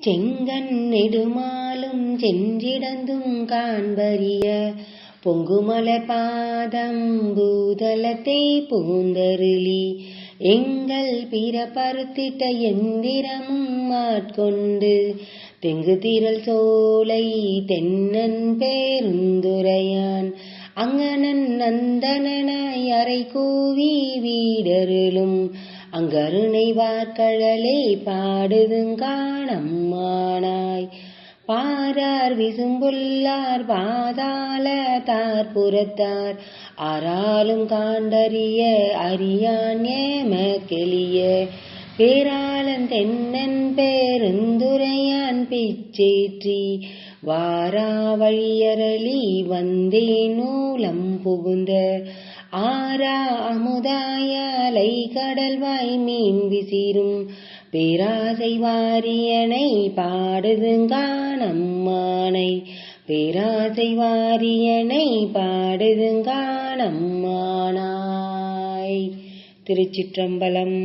செங்கண் நெடுமாலும் சென்றிடந்தும் காண்பறிய. பொங்குமல பாதம் பூதலத்தை பூந்தருளி. எங்கள் பிறப்பறுத்திட்ட எந்திரமும் மாட்கொண்டு தெங்கு திரள் சோலை தென்னன் பேருந்துரையான். அங்கனன் நந்தனனாய் அறை கூவி வீடருளும். அங்கருணை வார்கழலே பாடுதுங்காணம்மானாய் பாரார் விசும்புள்ளார் பாதாள தார் புறத்தார் ஆராலும் காண்டறிய அறியான் ஏம ஏமக்கெளிய பேராளன் தென்னன் பேருந்துரையான் பிச்சேற்றி வாரா வழியரளி வந்தே நூலம் புகுந்த ஆரா அமுதாயாலை கடல்வாய் மீன் விசிறும் பேராசை வாரியனை பாடுதுங்கானம்மானை பேராசை வாரியனை பாடுதுங்கானம்மானா திருச்சிற்றம்பலம்.